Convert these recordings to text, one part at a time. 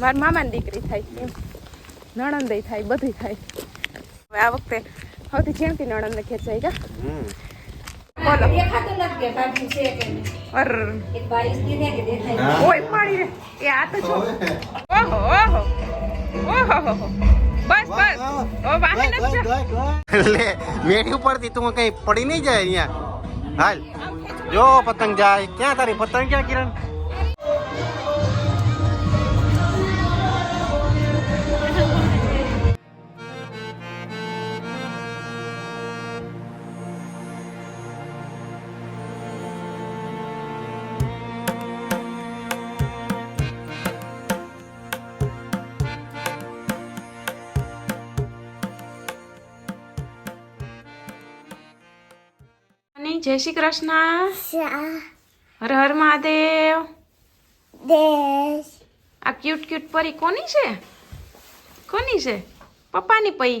મારા મામાની દીકરી થાય એમ. નણંદય થાય બધી થાય. હવે આ વખતે સૌથી જેમથી નણંદને ખેંચાય કા? બોલો. ઓય પાડી રે. એ આ તો જો. ઓહો ઓહો. ઓહો હો હો. બસ બસ. ઓ વાહે લે ઉપરથી તું કઈ પડી નહીં જાય અહીંયા. હાલ. જો પતંગ જાય. ક્યાં તારી પતંગ ક્યાં કિરણ? જય શ્રી કૃષ્ણ. હર હર મહાદેવ. આ ક્યુટ ક્યુટ પરી કોની છે? કોની છે? પપ્પાની પઈ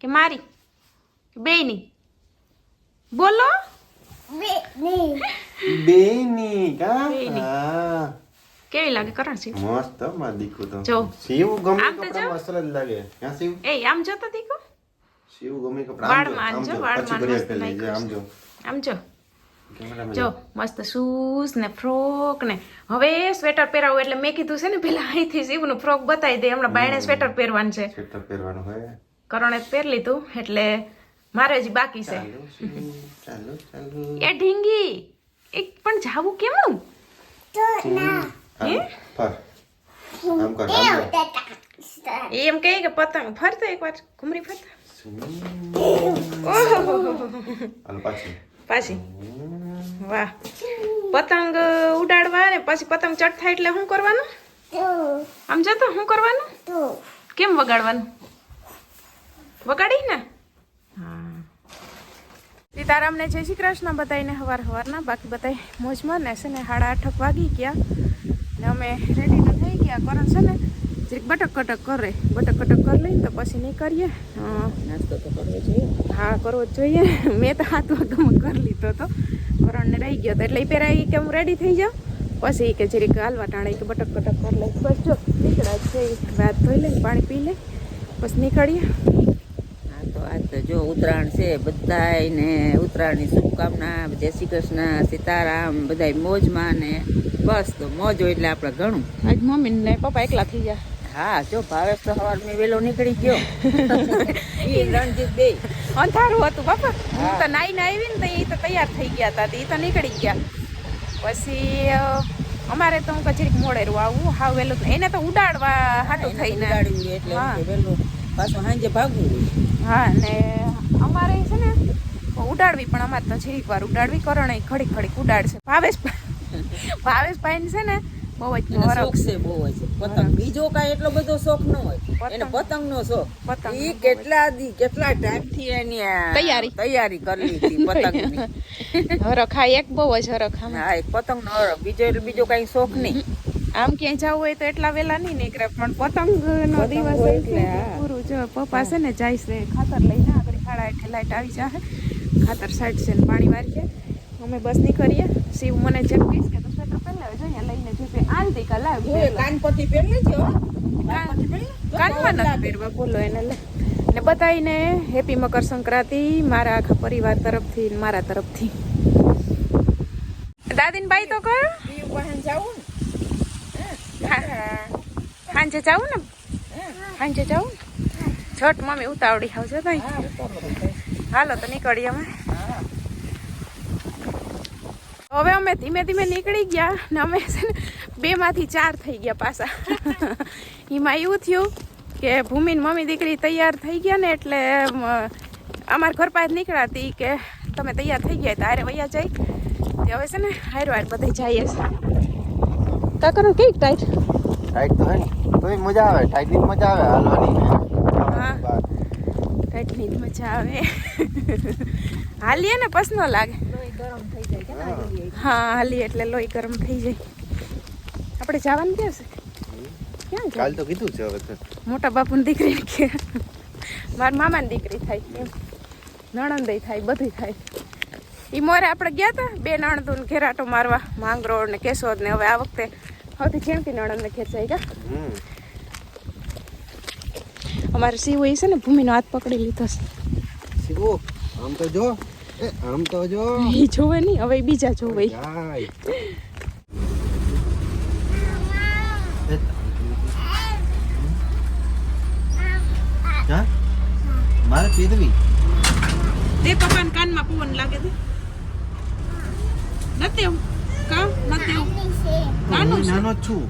કે મારી? બે બેયની? બોલો. બેની કા કેવી લાગે? કરણ સિંહ મસ્ત મા દીકુ તો. જો. શિવ ગમે આમ તો જો. કપડા મસ્ત જ લાગે. ક્યાં શિવ? એ આમ જોતો દીકુ શિવ ગમે કપડા વાળમાં વાળમાં જો, વાળમાં મસ્ત જાય, આમ જો. આમ જો. જો મસ્ત શૂઝ ને ફ્રોક ને. હવે સ્વેટર પહેરાવું એટલે મેં કીધું છે ને પેલા અહીંથી શિવનું ફ્રોક બતાવી દે. હમણાં બાયણે સ્વેટર પહેરવાનું છે. સ્વેટર પહેરવાનું હોય. કરણે પહેરી લીધું એટલે મારે હજી બાકી છે. એ ઢીંગી એક પણ જાવું કેમનું એમ કહે કે પતંગ ફરતા એકવાર ઘુમરી ફરતા. હાલો પાછી. પાછી. વાહ. પતંગ ઉડાડવા ને પછી પતંગ ચટ થાય એટલે શું કરવાનું? આમ જતો શું કરવાનું? કેમ વગાડવાનું? વગાડી ને? હા. સીતારામને જય શ્રી કૃષ્ણ બતાવીને હવાર હવારના. બાકી બધાય મોજમાં ને છે ને સાડા આઠક વાગી ગયા. ને અમે રેડી તો થઈ ગયા. કરણ છે ને? જરીક બટક કટક કરે બટક કટક કરી લઈને તો પછી નીકળીએ. હા. નાસ્તો તો કરવો જોઈએ. હા કરવો જ જોઈએ. મેં તો હાથ વાગમાં કરી લીધો હતો કરણને રહી ગયો હતો એટલે એ પહેલાં એ કે હું રેડી થઈ જાઉં. પછી કે જરીક હાલવા ટાણે કે બટક કટક કરી લઈ. બસ જો નીકળ્યા છે. વાત ધોઈ લઈને પાણી પી લે પછી નીકળીએ. હા તો આજ તો જો ઉત્તરાયણ છે બધાયને ઉત્તરાયણની શુભકામના જય શ્રી કૃષ્ણ સીતારામ બધાય મોજમાં ને બસ તો મોજ હોય એટલે આપણે ઘણું આજ મમ્મી ને પપ્પા એકલા થઈ ગયા. હા જો ભાવેશ તો સવાર મેં વેલો નીકળી ગયો. રણજીત બે અંધારું હતું બાપા. હું તો નાઈને આવી ને તો એ તો તૈયાર થઈ ગયા હતા તો એ તો નીકળી ગયા. પછી અમારે તો હું કચેરી મોડેરું આવું હા વેલું એને તો ઉડાડવા હાટું થઈને. પાછું સાંજે ભાગવું હા ને અમારે છે ને ઉડાડવી પણ અમારે તો જીરીક વાર ઉડાડવી કરણે ખડીક ખડીક ઉડાડશે. ભાવેશ ભાવેશ ભાઈ છે ને બહુ જ શોખ છે બહુ જ. પતંગ. બીજો કાંઈ એટલો બધો શોખ ન હોય. એને પતંગ નો શોખ પતંગ કેટલા દી કેટલા ટાઈમથી એની તૈયારી. તૈયારી કરી લીધી પતંગની. હરખ એક બહુ જ હરખા હા એક પતંગનો હરખ. બીજો બીજો કઈ શોખ નહીં. આમ ક્યાંય જવું હોય તો એટલા વેલા નહીં નીકળે પણ પતંગ નો દિવસ એટલે પૂરું. જો પપ્પા છે ને જાય છે ખાતર લઈને આગળ ખાડા એટલે લાઈટ આવી જાય ખાતર સાઈડ છે ને પાણી વારીએ. અમે બસ નીકળીએ. શિવ મને જેમ કહીશ કે તો પહેલા લઈને જશે લાવ. કાનમાં પહેરવા બોલો એને ને બધાયને હેપી મકર સંક્રાંતિ મારા આખા પરિવાર તરફથી ને મારા તરફથી. દાદીન બાઈ તો કર જાવું સાંજે જાવું ને? સાંજે જાવું છઠ મમ્મી ઉતાવળી આવજો તઈ હાલો તો નીકળીએ અમે. હવે અમે ધીમે ધીમે નીકળી ગયા ને અમે છે ને બે માંથી ચાર થઈ ગયા પાછા. એમાં એવું થયું કે ભૂમિની મમ્મી દીકરી તૈયાર થઈ ગયા ને એટલે અમારા ઘર પાસે નીકળાતી કે તમે તૈયાર થઈ ગયા તારે વૈયા જાય. તે હવે છે ને હાર વાર બધે જઈએ છે. કાકાનું કેવી ટાઈટ? ટાઈટ તો હે ને તોય મજા આવે ટાઈટની મજા આવે હાલવાની હા. ટાઈટની મજા આવે. હાલીએ ને પસ ન લાગે. હા હાલીએ એટલે લોહી ગરમ થઈ જાય. આપણે જવાનું ક્યાં છે? ક્યાં કાલ તો કીધું છે હવે મોટા બાપુની દીકરી કે મારા મામાની દીકરી થાય એમ. નણંદય થાય બધી થાય. એ મોરે આપણે ગયા હતા બે નણંદોને ઘેરાટો મારવા માંગરોળ ને કેશોદ ને હવે આ વખતે હવે ઝીણકી નણંદને ખેંચાઈ ગયા અમારે શિવ એ છે ને ભૂમિનો હાથ પકડી લીધો છે. શિવો આમ તો જો. આમ તો જો. એ જોવે નહીં હવે બીજા જોવે. મારે પીધવી. દે પપ્પાને કાનમાં પવન લાગે છે નથી એવું કામ નથી એવું નાનું હું નાનો છું.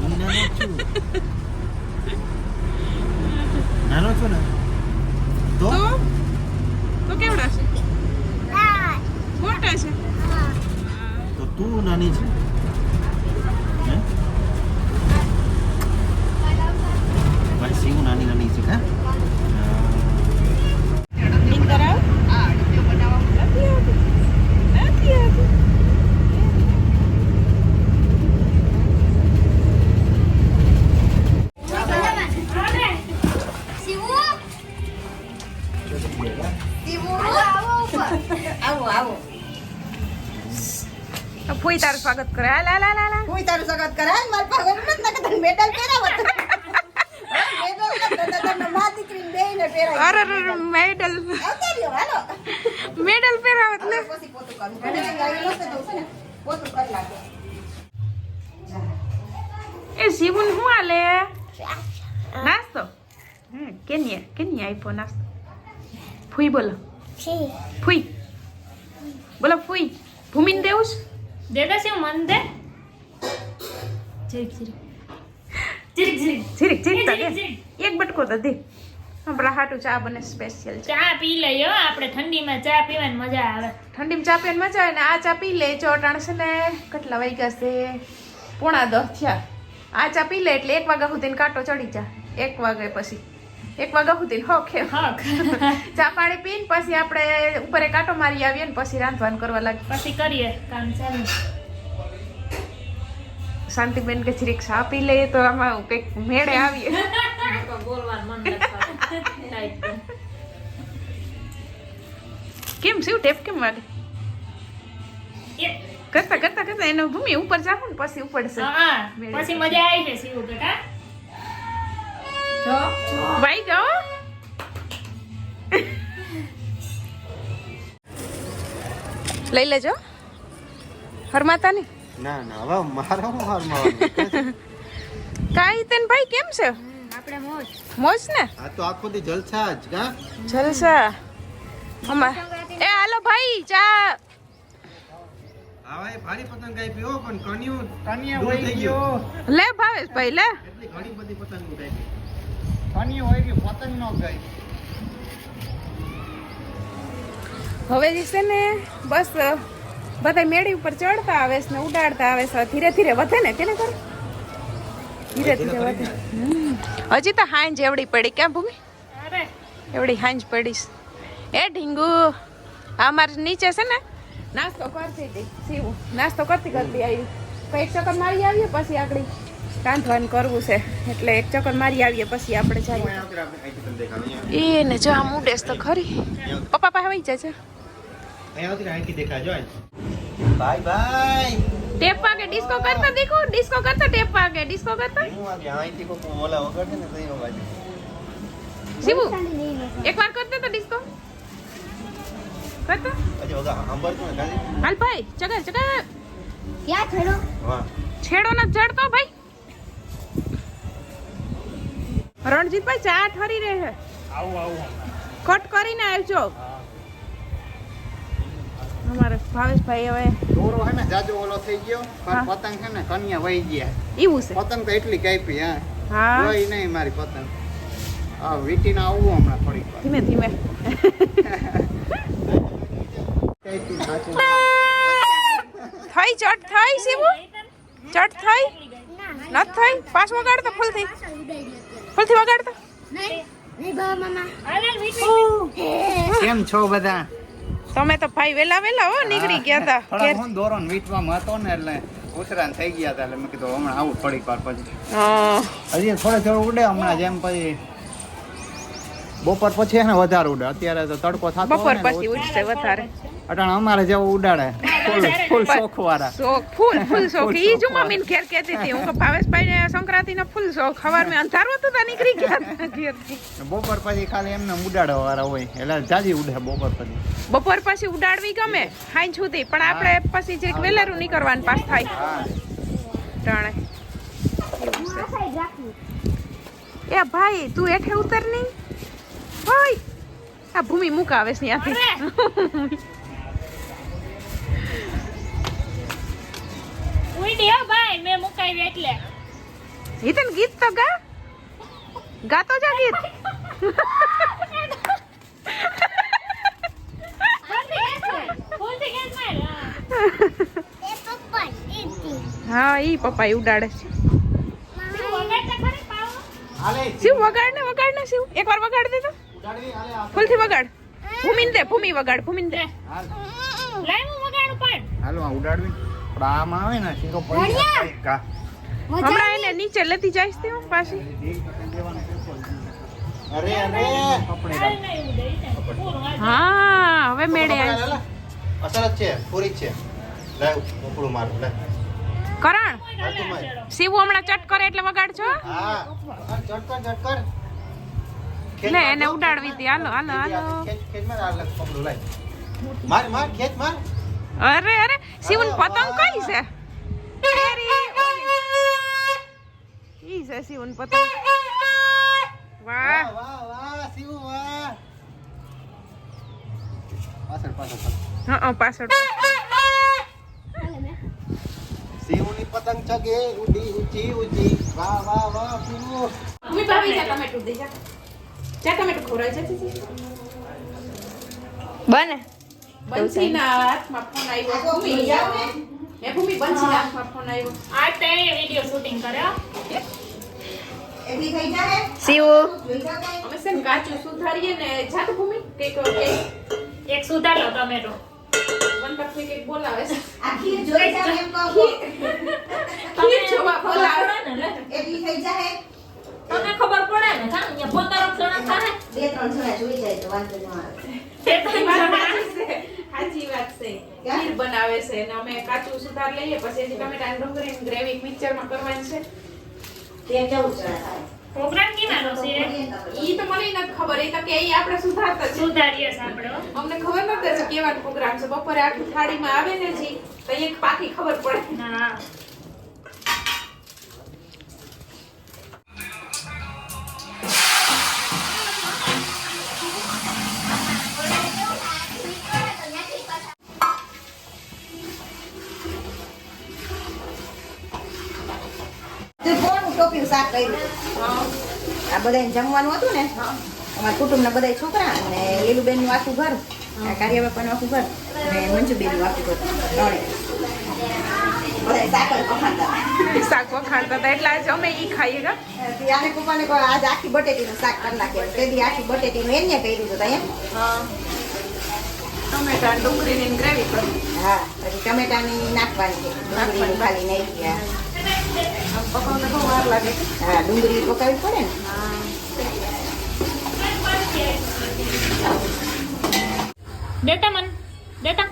હું નાનો છું. નાનો છું ને? તો? તો કેવડા છે? મોટા છે? તો તું નાની છે. હે? મારી શિવ નાની નાની છે હા? નીંદર આવે નથી આવતી. નથી આવતી. આવો ફોઈ તારું સ્વાગત કરે. હાલ હાલ હાલ હાલ. હાલ. કોઈ તારું કરે. કરાય મારા એમ જ ના કે તને મેડલ પહેરાવી મેડલ હાલો. પહેરાવત ને. એ શિવન હું આલે નાસ્તો? કેની કેની આપ્યો નાસ્તો? ફૂઈ બોલો. ફૂઈ. બોલો ફૂઈ. ભૂમિન દેવું છે? દેતા છે મન દે. જીરીક જીરીક. જીરીક જીરીક. જીરીક જીરીક. એક બટકો તો દે. આપણા હાટું ચા બને સ્પેશિયલ ચા પી લઈએ હો આપણે ઠંડીમાં ચા પીવાની મજા આવે. ઠંડીમાં ચા પીવાની મજા આવે ને આ ચા પી લે ચોટાણ છે ને કેટલા વાગ્યા છે? પોણા દસ થયા. આ ચા પી લે એટલે એક વાગ્યા સુધી કાંટો ચડી જા એક વાગે પછી. એક વાગ્યા સુધી હોખે હક ચા પાણી પીને પછી આપણે ઉપર કાંટો મારી આવીએ ને પછી રાંધવાનું કરવા લાગી પછી કરીએ કામ ચાલુ. શાંતિબેન કે જરીક ચા પી લઈએ તો આમાં કંઈક મેળે આવીએ. બોલવાનું મન નથી થતું. કેમ શું ટેપ કેમ વાગે? કરતા કરતા કરતા એનો ભૂમિ ઉપર જાવ ને પછી ઉપડશે. પછી મજા આવી જશે એવું બેટા. ભાઈ ગયો લઈ લેજો. હરમાતાની? ના ના હવે મારો હું કાઈ તેન ભાઈ કેમ છે? આપણે મોજ. મોજ ને? આ તો આખો દી જલસા જ કા જલસા. અમાર એ હાલો ભાઈ ચા. આવાય ભારી પતંગ કાપી હો પણ કન્યું કન્યા વહી ગયો. લે ભાવેશ ભાઈ લે. એટલી ઘણી બધી પતંગો કાપી કન્યું હોય કે પતંગ નો ગઈ હવે જે છે ને બસ બધા મેળી ઉપર ચડતા આવે છે ને ઉડાડતા આવે છે. ધીરે ધીરે વધે ને કેને કરે ધીરે ધીરે વધે. હમ. હજી તો હાંજ એવડી પડી. ક્યાં ભૂમિ? અરે. એવડી હાંજ પડીશ એ ઢીંગુ આ અમારે નીચે છે ને નાસ્તો કરતી હતી. સીવું નાસ્તો કરતી કરતી આવી. પછી એક ચક્કર મારી આવીએ પછી આગળ. રાંધવાનું કરવું છે. એટલે એક ચક્કર મારી આવીએ પછી આપણે જઈએ. એને જો આમ ઉડેસ તો ખરી. પપ્પા પાસે વહી જાય છે. Bye bye. ટેપ વાગે ડિસ્કો કરતા દેખો ડિસ્કો કરતા ટેપ વાગે ડિસ્કો કરતા. હું એકવાર કરતે તો ડિસ્કો. કરતા હાલ ભાઈ ચગર ચગર. વાહ. છેડો ન જડતો ભાઈ. રણજીતભાઈ ચા ઠરી રહે છે. આવું આવું કટ કરીને આવજો. અમારે ભાવેશભાઈ હવે દોરો હે ને જાજો ઓલો થઈ ગયો. પણ પતંગ છે ને કન્યા વહી ગયા. એવું છે? પતંગ તો એટલી કાપી હા. હા. જોઈ નહીં મારી પતંગ. આ વીટીને આવવું હમણાં થોડીક ધીમે ધીમે. થઈ ચટ થઈ શિવ ચટ થઈ? નથ થઈ? પાસ વગાડતો ફૂલથી. ફૂલથી વગાડતો? કેમ છો બધા? તમે તો ભાઈ વેલા વેલા હો નીકળી ગયા હતા. હું દોરો વીટવામાં હતો ને એટલે ઉતરાણ થઈ ગયા હતા એટલે મેં કીધું હમણાં આવું થોડીક વાર પછી. હજી થોડે થોડું ઉડે હમણાં જેમ પછી બપોર પછી એને વધારે ઉડે. અત્યારે તો તડકો થતો બપોર પછી ઉડશે વધારે. અટાણે અમારે જેવું ઉડાડે. ફૂલ ફૂલ શોખ વાળા શોખ ફૂલ ફૂલ શોખ ઈ જો મમ્મી ને ઘેર કહેતી હતી હું કે ભાવેશભાઈ ને સંક્રાંતિ નો ફૂલ શોખ ખબર મેં અંધારું હતું તા નીકળી ગયા ઘેર બપોર પછી ખાલી એમને ઉડાડવા વાળા હોય એટલે જાજી ઉડે બપોર પછી બપોર પછી ઉડાડવી ગમે હાઈ સુધી પણ આપણે પછી જરીક વેલેરું નીકળવાનું પાસ થાય ત્રણે ટાણે એ ભાઈ તું એઠે ઉતર નહીં ભાઈ આ ભૂમિ મૂકાવેશ ત્યાંથી ઉઈડી હો ભાઈ મેં મુકાવી એટલે. હિતન ગીત તો ગા. ગાતો જા ગીત. હા. ઈ પપ્પા ઉડાડે છે. શું વગાડતા ખરી પાવો? હાલે. શિવ વગાડ ને વગાડ ને શિવ. એકવાર વગાડ દે તો. ઉડાડવી હાલે વગાડ. ભૂમિન દે ભૂમિ વગાડ ભૂમિન દે. હાલ. હું વગાડું પણ. હાલો આ ઉડાડવી. પણ આમાં આવે ને સીધો પડી જાય. કા? હમણાં એને નીચે લેતી જઈશ તે હું પાછી. અરે અરે. હા હવે મેળે આવી અસર જ છે પૂરી છે. લાવ ઉપડું મારું લે. કરણ શિવ હમણાં ચટ કરે એટલે વગાડજો. હા એટલે ચટકર લે એને ઉડાડવી હતી. હાલો હાલો હાલો. ખેંચ ખેંચ માર આ પકડું લાય માર માર ખેંચ માર. અરે અરે શિવન પતંગ કઈ છે? એરી ઓલી. ઈ છે શિવન પતંગ. વાહ. વાહ વાહ શિવ વાહ. પાછળ પાછળ. હા પાછળ શિવની પતંગ ચગે ઉડી ઊંચી ઊંચી વાહ વાહ વાહ શિવ. ભૂમિ ભાભી જા ટમેટું દે જા જા ટમેટું ખવડાવ જા બને. બંસીના હાથમાં ફોન આવ્યો. ભૂમિ એ ભૂમિ બંસીના હાથમાં ફોન આવ્યો. આ તેણે વિડિયો શૂટિંગ કર્યો. અમે કાચું સુધારીએ ને જાત ભૂમિ? એક સુધારો ટમેટો. વનપક્ષી કંઈક બોલાવે છે. આખી જોઈ જાવ એમ કહું. ખીર? જોવા બોલાવે. એટલી થઈ જાય તમને ખબર પડે ને હા અહીંયા જણા થાય બે ત્રણ જણા જોઈ જાય તો વાંધો ન આવે. તે ત્રણ જણા. સાચી વાત છે. ખીર બનાવે છે અને અમે કાચું સુધાર લઈએ પછી એની ટમેટા ડુંગળી ગ્રેવી મિક્સરમાં કરવાની છે. તે કેવું છે? પ્રોગ્રામ કેવાનો છે? ઈ તો મને નથી ખબર એ તો કે ઈ આપણે સુધારતા છે સુધારીએ આપણે અમને ખબર નતા કે કેવાનો પ્રોગ્રામ છે. બપોરે આખી થાળીમાં આવે ને જી તો એક પાકી ખબર પડે. હા. ટોપિયું શાક કર્યું. આ બધાને જમવાનું હતું ને અમારા કુટુંબના બધા છોકરા અને લીલુબેનનું આખું ઘર આ કાર્યબાપાનું આખું ઘર અને મંજુબેનનું આખું ઘર ત્રણે શાક વખાણતા હતા. એટલે આજે અમે ઈ ખાઈએ તે આને પપ્પાને આજે આખી બટેટીનું શાક કરી નાખે. તે દી આખી બટેટીનું એને કર્યું હતું ત્યાં ટમેટા ડુંગળીની ગ્રેવી કરી. હા પછી ટમેટાની નાખવાની ડુંગળી નહીં ગયા આમ પકાવતા બહુ વાર લાગે હા ડુંગળી પકાવવી પડે ને? દેતા મન દેતા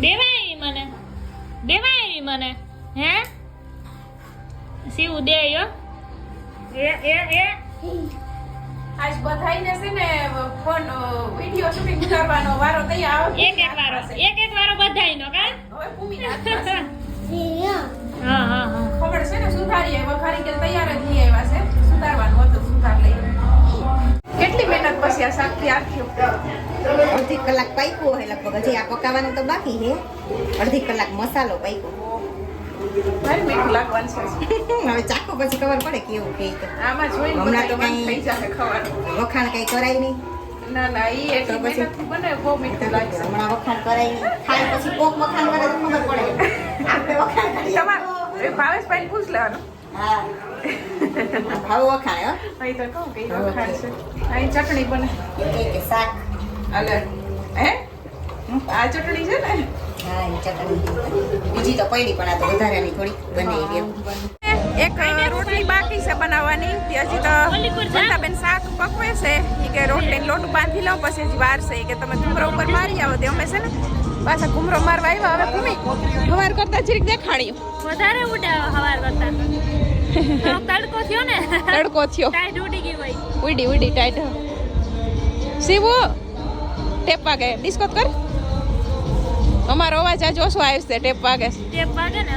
દેવાય મને દેવાય મને હે? શિવ દે યો એ એ એ. આજ બધાઈને છે ને ફોન વિડિયો શૂટિંગ કરવાનો વારો તૈયાર આવે. એક એક વારો એક એક વારો બધાયનો કા? હવે ભૂમિના હા હા હા. ખબર છે ને સુધારીએ વખારી કે તૈયાર જ લઈ આવ્યા છે. સુધારવાનું હતું સુધાર લઈ. કેટલી મહેનત પછી આ શાક તૈયાર થયું અડધી કલાક પાક્યો હોય લગભગ હજી આ પકાવવાનું તો બાકી હે અડધી કલાક મસાલો પાક્યો. ભાઈ મીઠું લાગવાનું છે. હવે ચાખો પછી ખબર પડે કેવું કે આમાં જોઈને હમણાં તો બધા થઈ જશે ખવાનું. વખાણ કઈ કરાય નહીં. ના ના ઈ એટલી તો પછી? મહેનતથી બને બહુ મીઠું લાગશે. હમણાં વખાણ કરાય નહીં. ખાય પછી કોક વખાણ કરે તો ખબર પડે. આપણે વખાણ કરીએ. તમારે પૂછ લેવાનું. હા. હવે વખાણ હો. અહીં તો કહું કે વખાણ છે. અહીં ચટણી બને. શાક. અલે હે? આ ચટણી છે ને? બીજી તો પડી પણ આ તો વધારાની થોડી બને એક રોટલી બાકી છે બનાવવાની. હજી તો ઓલી બેન શાક પકવે છે. એ કે રોટલી લોટ બાંધી લઉં પછી હજી વાર છે. કે તમે ઘૂમરો ઉપર મારી આવો. તે અમે છે ને પાછા ઘૂમરો મારવા આવ્યા. હવે ભૂમિ હવાર કરતા જરીક દેખાડ્યું વધારે ઉડે હવાર કરતા. તડકો થયો ને. તડકો થયો. ટાઈટ ઉડી ગઈ હોય. ઉડી ઉડી ટાઈટ. શિવો ટેપા ગયા. ડિસ્કો કર. અમારો અવાજ આજ ઓછો આવ્યો છે ટેપ વાગે છે. ટેપ વાગે ને?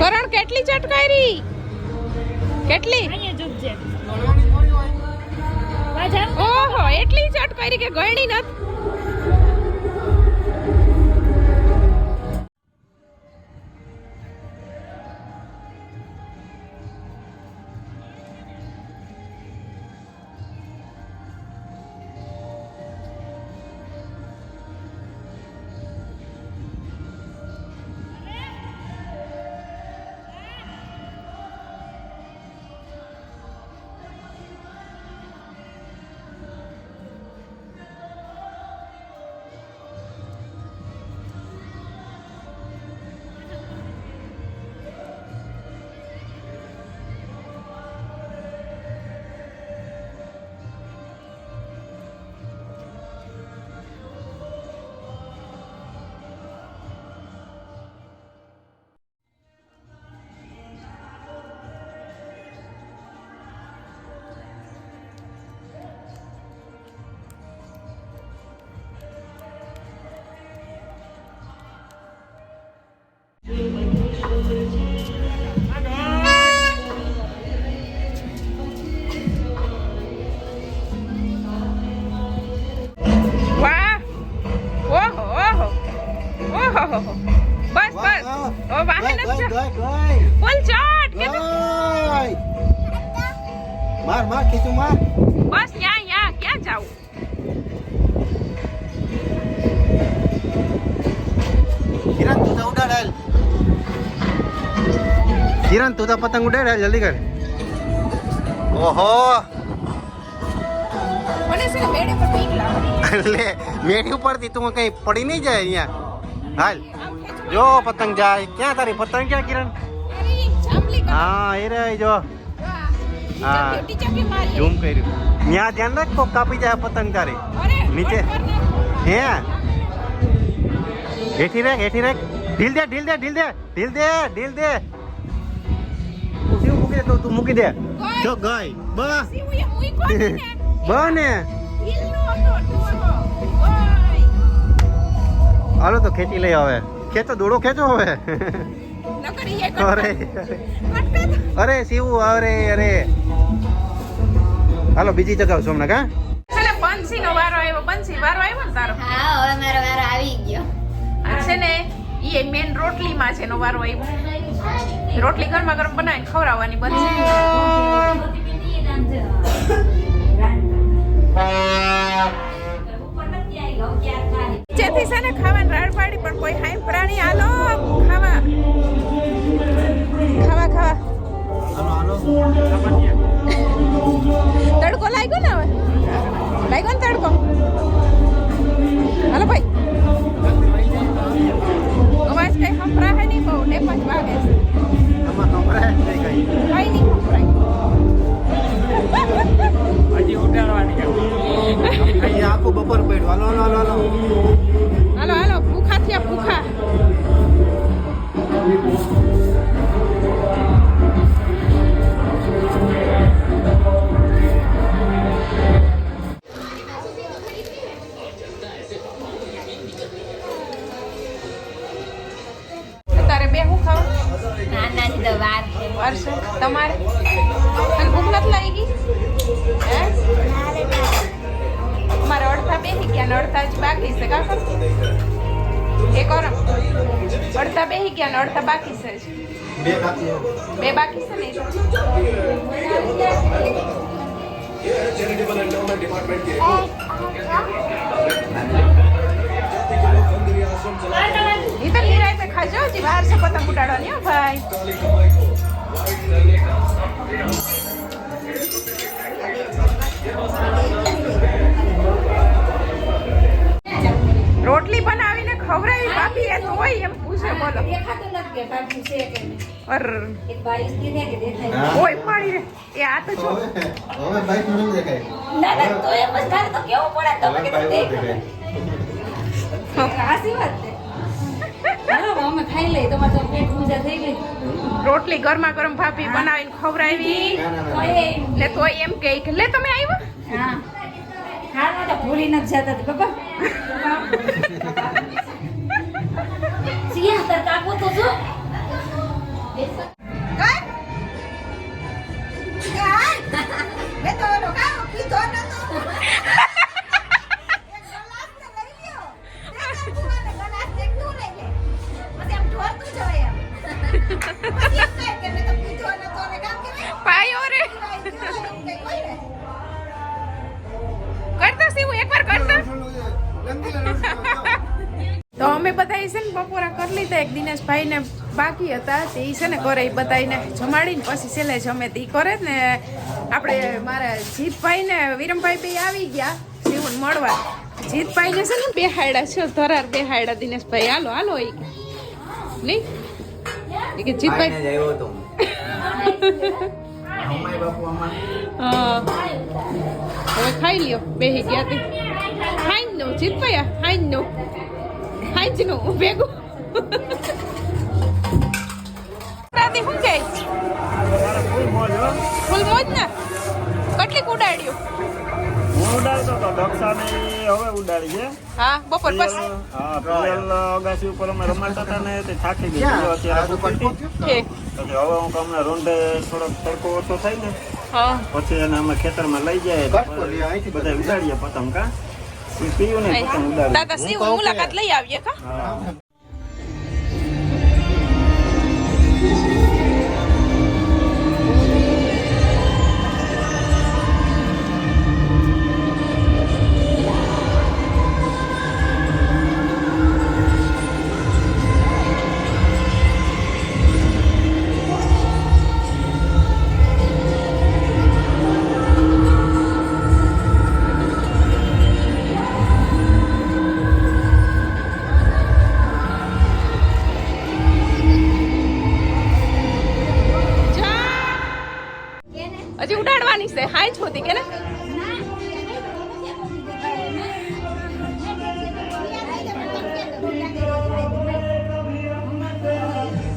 કરણ કેટલી ચટકારી કેટલી? ઓહો એટલી ચટકારી કે ગળણી નથી કિરણ પતંગ હાલ જલ્દી કર. ઓહો. મને છે ને બેડે પર બીક લાગે. લે મેઢી ઉપરથી તું કઈ પડી નહીં જાય અહીંયા. હાલ. જો પતંગ જાય. ક્યાં તારી પતંગ ક્યાં કિરણ? હા એ રે જો. હા. ઝૂમ કર્યું. ત્યાં ધ્યાન રાખ કોક કાપી જાય પતંગ તારી. નીચે. હે? હેઠી રાખ હેઠી રાખ. ઢીલ દે ઢીલ દે ઢીલ દે ઢીલ દે ઢીલ દે. દે તું તું મૂકી દે. જો ગઈ બ. બ ને. હાલો તો ખેંચી લઈ હવે. ખેંચો દોડો ખેંચો હવે. અરે અરે. શિવ અરે અરે. હાલો બીજી હમણાં કા? છે બંસી નો વારો આવ્યો. બંસી વારો આવ્યો ને તારો? હા હવે મારો વારો આવી ગયો. છે ને એ મેન રોટલી માં છે નો વારો આવ્યો. રોટલી ગરમા ગરમ બનાવીને ખવડાવવાની બનશે. નીચેથી છે ને બેસી ગયા ને અડધા બાકી છે બે બાકી બે બાકી છે ને ઈ તો નિરાંતે ખાજો હજી બહાર છે પતંગ ઉડાડવાની હો ભાઈ. રોટલી બનાવીને કે કાઢી છે કે અર. એક બારીશ દીને કે દેખાય. ઓય પાણી રે. એ આ તો જો હવે હવે બાઈકનું દેખાય. ના ના તો એમ જ તારે તો કેવું પડે? તમે હવે દેખાય. દેખાય. હાસી વાત છે. અમે ખાઈ લઈએ. તમારે પેટ પૂજા થઈ ગઈ. રોટલી ગરમા ગરમ ભાભી બનાવીને ખવડાવી. ના તો એ એમ. કહે કે લે તમે આવ્યા? હા. ભૂલી નથી જતા બાબા સિયા તાર કાકો તો જો. બપોરા કરી લીધા. એક દિનેશભાઈને બાકી હતા. તે એ છે ને કરે એ બતાવીને જમાડીને પછી છેલ્લે જમે તે કરે ને આપણે મારા જીતભાઈ ને વિરમભાઈ ભાઈ આવી ગયા. જીવન મળવા. જીતભાઈ ને છે ને બેહાડ્યા છે ધરાર બેહાડ્યા દિનેશભાઈ. હાલો હાલો એ કે. નહીં કે જીતભાઈ. હવે ખાઈ લ્યો. બે ગયા તે. ખાઈ નો જીતભાઈ ખાઈ નો ખાઈ જ નો ભેગું. રાતે શું કહે ફૂલ મોજ ને? કેટલી ઉડાડ્યું હું ઉડાડતો તો હવે ઉડાડી છે. હા બપોર પછી? હા પિયલ અગાસી ઉપર અમે રમાડતા હતા ને તે થાકી ગઈ. અત્યારે હવે હું તમને રોંડે થોડોક તડકો ઓછો થાય ને હા. પછી એને અમે ખેતરમાં લઈ જાય બધા ઉડાડીએ પતંગ કા? શિવ મુલાકાત લઈ આવીએ કા ઉડાડવાની છે હાઈ છોતી કે ને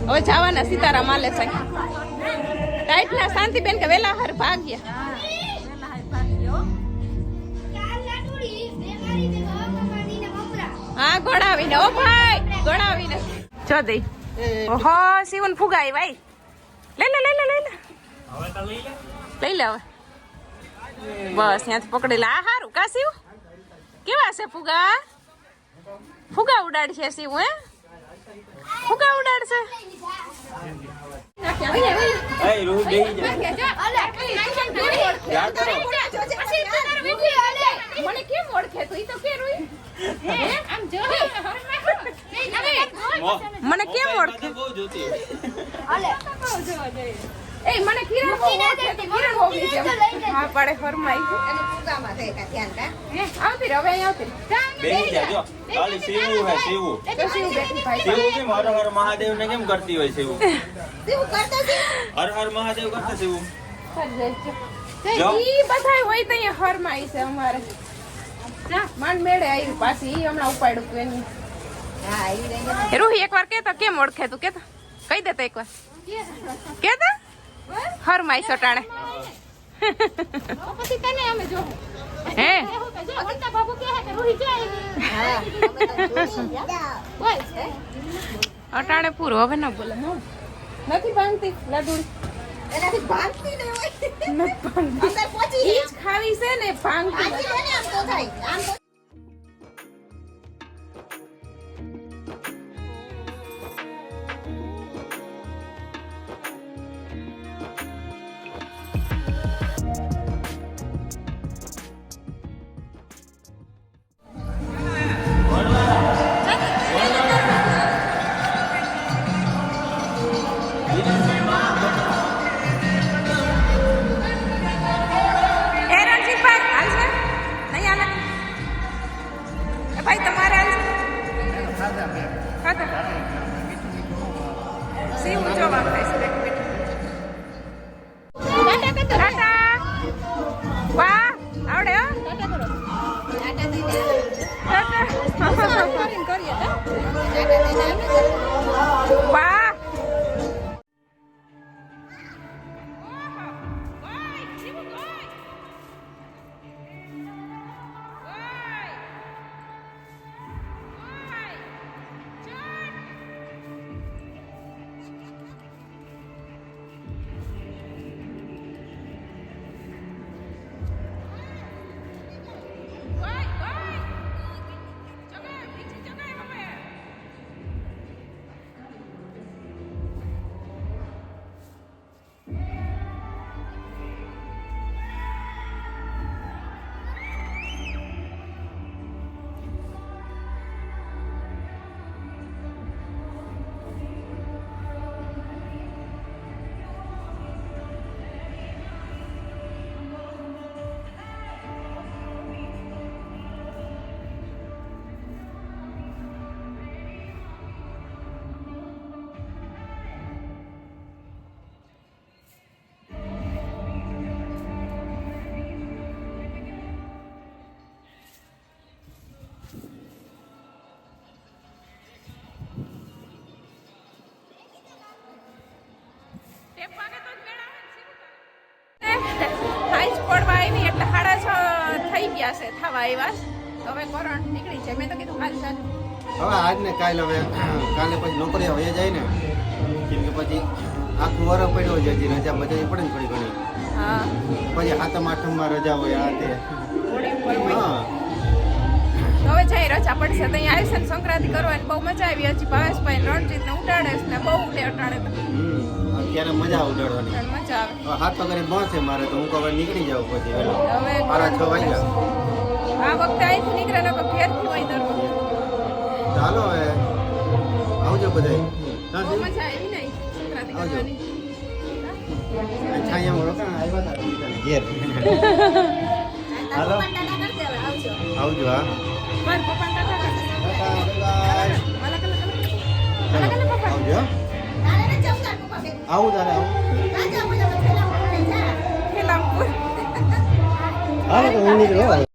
હવે જવાના સીતારામ માલે છે ટાઈટ ના શાંતિબેન કે વેલા હર ભાગ્યા હા ગણાવીને ઓ ભાઈ ગણાવીને જો દઈ ઓહો સીવન ફુગાઈ ભાઈ લઈ લે લઈ લે લઈ લે લઈ લે હવે બસ ત્યાંથી પકડી લે આ હારું કા શિવ? કેવા છે ફુગા? ફુગા ઉડાડશે શિવ હે? ફુગા ઉડાડશે? એ રૂ બેહી જાય મને કેમ ઓળખે તું? તો કે રોઈ? મને કેમ ઓળખે? એ મને કિરણ બહુ ઓળખે તો કિરણ હોવી જેમ હા પાડે ફરમાઈ. એનું ફુગામાં થાય કા ધ્યાન રાખ. હે, આવતી હવે અહીં આવતી. બેહી જા જો. ખાલી સેવું હે સેવું તો શિવ બેઠી ભાઈ. સેવું કેમ? હર હર મહાદેવ ને કેમ કરતી હોય સેવું શું કરતા છે? હર હર મહાદેવ કરતા સેવું તે જાઓ. ઈ બધાય હોય તો અહીંયા હરમાઈ છે અમારે. જા માંડ મેળે આવી પાછી. ઈ હમણાં ઉપાડ્યું તું એની. હા, ઈ રહી એ રૂહી એકવાર કેતો કેમ ઓળખે તું? કેતો. કહી દેતો એકવાર. કેતો? હરમાઈ સટાણે. પછી તને અમે જો. હે? હા, અમે તો જોઈ. અટાણે પૂરો હવે ના બોલે. નથી ભાંગતી લાડુડી. એનાથી ભાગતી નહીં હોય. નથી ભાંગતી. અંદર પહોંચી ખાવી છે ને ભાંગતી. આજી હોય ને આમ તો થાય. આમ હાઈજ પડવા આવી એટલે સાડા છ થઈ ગયા છે થવા આવ્યા હવે કરંટ નીકળી જાય. મેં તો કીધું કાલ સાંજે હવે આજ ને કાલ હવે કાલે પછી નોકરી હવે જાય ને કેમ કે પછી આખું વરસ પડ્યો છે હજી રજા બજાવી પડે ને થોડી ઘણી. હા. પછી સાતમ આઠમમાં રજા હોય આ તે. હા. હવે જાય રજા પડશે. તો અહીંયા આવીશ ને સંક્રાંતિ કરવાની બહુ મજા આવી. હજી ભાવેશભાઈ રણજીત ને ઉટાડે છે ને બહુ ઉડે અટાડે તો અત્યારે મજા ઉડાડવાની. મજા આવે. હવે હાથ પગારે બંધ છે મારે તો હું હવે નીકળી જાઉં પછી. હવે સાડા છ વાગ્યા. આ વખતે અહીંથી નીકળ્યા ને ફેરથી હોય દર ચાલો હવે આવજો બધા મજા આવી નહીં સંક્રાંતિ આવજો. કરવાની. છાયામાં રોકાણ આવ્યા હતા ઘેર. હાલો. આવજો. હા. મારા આવું તારે આવું. ખેલામપુર હા તો હું નીકળ્યો